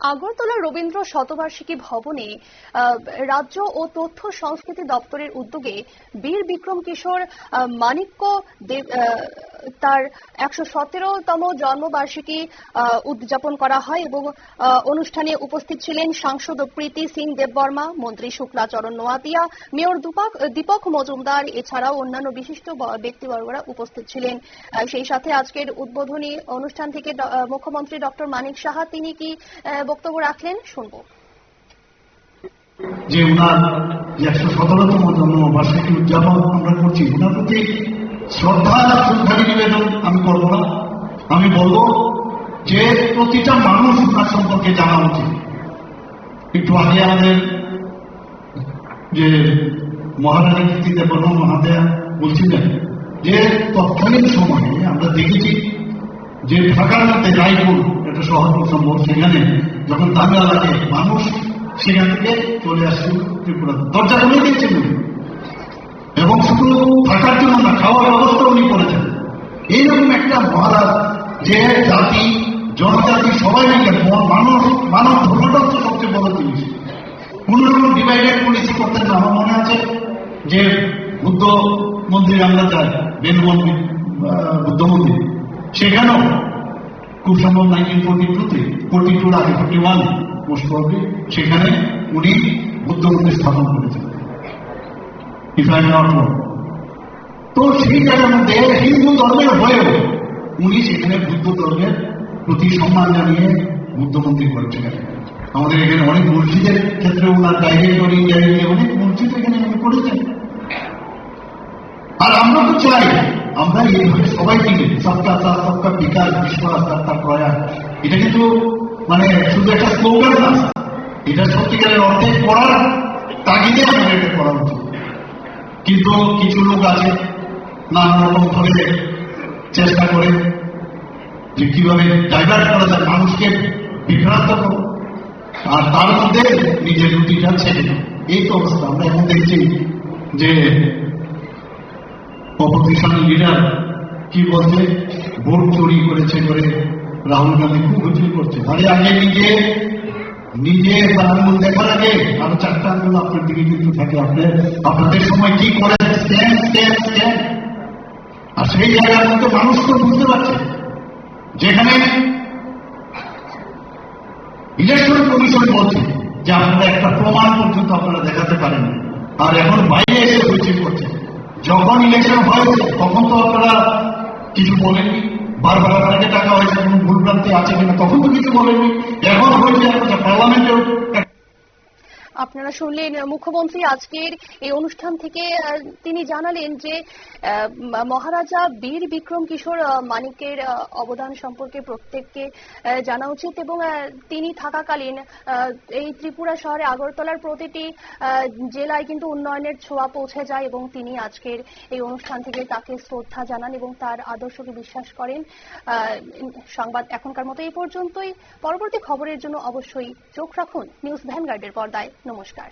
আগরতলা রবীন্দ্র শতবার্ষিকী ভবনে রাজ্য ও তথ্য সংস্কৃতি দপ্তরের উদ্যোগে বীর বিক্রম কিশোর মানিক্য দেব তার একশো সতেরোতম জন্মবার্ষিকী উদযাপন করা হয় এবং অনুষ্ঠানে উপস্থিত ছিলেন সাংসদ প্রীতি সিং দেববর্মা, মন্ত্রী শুক্লাচরণ নোয়াতিয়া, মেয়র দীপক মজুমদার, এছাড়াও অন্যান্য বিশিষ্ট ব্যক্তিবর্গরা উপস্থিত ছিলেন। সেই সাথে আজকের উদ্বোধনী অনুষ্ঠান থেকে মুখ্যমন্ত্রী ডক্টর মানিক সাহা, তিনি কি বক্তব্য রাখলেন? শুনব। যে ওনার একশো সতেরোতম জন্মবার্ষিকী উদযাপন আমরা করছি, ওনার প্রতি শ্রদ্ধা আর শ্রদ্ধাকে নিবেদন আমি করব না আমি বলব যে প্রতিটা মানুষ ওনার সম্পর্কে জানা উচিত একটু আগে আমাদের যে মহারানী কৃতিতে বর্মা মহাদয়া বলছিলেন যে তৎকালীন সময়ে আমরা দেখেছি যে ঢাকার মধ্যে রায়পুর একটা শহর সম্ভব সেখানে যখন দাঙ্গা লাগে, মানুষ সেখান থেকে চলে আসছিল ত্রিপুরা দরজা খুলে দিয়েছেন উনি। এবং শুধু একটা মহারাজ যে জাতি, জনজাতি সবাই মিলে মানুষ, মানব ধর্মটা হচ্ছে সবচেয়ে বড় জিনিস। কোন রকম ডিভাইডেড পলিসি করতেন না আমার মনে আছে যে বুদ্ধ মন্দিরে আমরা যাই বেনু মন্দির বুদ্ধ মন্দির। সেখানেও খুব সম্ভব নাইনটিন ফোর্টি টুতে ফোর্টি টুর আগে ফোর্টি ওয়ান মোস্ট প্রবলি সেখানে উনি বুদ্ধ মন্দির স্থাপন করেছেন। ইফ আই নট তো সেই জায়গার মধ্যে হিন্দু ধর্মের হয়েও উনি সেখানে বুদ্ধ ধর্মের প্রতি সম্মান জানিয়ে বুদ্ধ মন্দির করেছেন আমাদের এখানে অনেক মসজিদের ক্ষেত্রে ওনার ডাইরেক্টর ইনডাইরেক্টলি অনেক মসজিদ এখানে করেছেন। আর আমরা তো চাই, আমরা এইভাবে সবাই মিলে সবকা সাথ সবকা বিকাশ বিশ্বাস তার প্রয়াস এটা কিন্তু মানে শুধু একটা স্লোগান না, এটা সত্যিকারের অর্থে করার তাগিদে আমাদের এটা করা উচিত। কিন্তু কিছু লোক আছে, নানা রকম ভাবে চেষ্টা করে যে কীভাবে ডাইভার্ট করা যায় মানুষকে বিভ্রান্ত করো। আর তার মধ্যে নিজের রুটিটা ছেড়ে এই তো অবস্থা। আমরা এখন দেখছি যে অপোজিশন লিডার কি বলছে? ভোট চুরি করেছে করে রাহুল গান্ধী খুব হুচুরি করছে। আরে আগে নিজে নিজে আঙ্গুল দেখার আগে। আরও চারটা আঙ্গুল আপনার দিকে কিন্তু থাকে। আপনার, আপনাদের সময় কি করেন? স্ক্যান স্ক্যান স্ক্যান আর সেই জায়গার মধ্যে মানুষ তো বুঝতে পারছে। যেখানে ইলেকশন কমিশন বলছে যে আপনারা একটা প্রমাণ পর্যন্ত আপনারা দেখাতে পারেন। আর এখন বাইরে এসে হইচই করছে। যখন ইলেকশন হয়েছে, তখন তো আপনারা কিছু বলেননি। বারবার আপনাকে টাকা হয়েছে, কোনো ভুলভ্রান্তি আছে কিনা, তখন তো কিছু বলেননি। এখন হয়েছে পার্লামেন্টেও আপনারা শুনলেন মুখ্যমন্ত্রী আজকের এই অনুষ্ঠান থেকে তিনি জানালেন যে মহারাজা বীর বিক্রম কিশোর মানিকের অবদান সম্পর্কে প্রত্যেককে জানা উচিত এবং তিনি থাকাকালীন এই ত্রিপুরা শহরে আগরতলার প্রতিটি জেলায় কিন্তু উন্নয়নের ছোঁয়া পৌঁছে যায় এবং তিনি আজকের এই অনুষ্ঠান থেকে তাকে শ্রদ্ধা জানান এবং তার আদর্শকে বিশ্বাস করেন। সংবাদ এখনকার মতো এই পর্যন্তই। পরবর্তী খবরের জন্য অবশ্যই চোখ রাখুন নিউজ ভ্যানগার্ডের পর্দায়। नमस्कार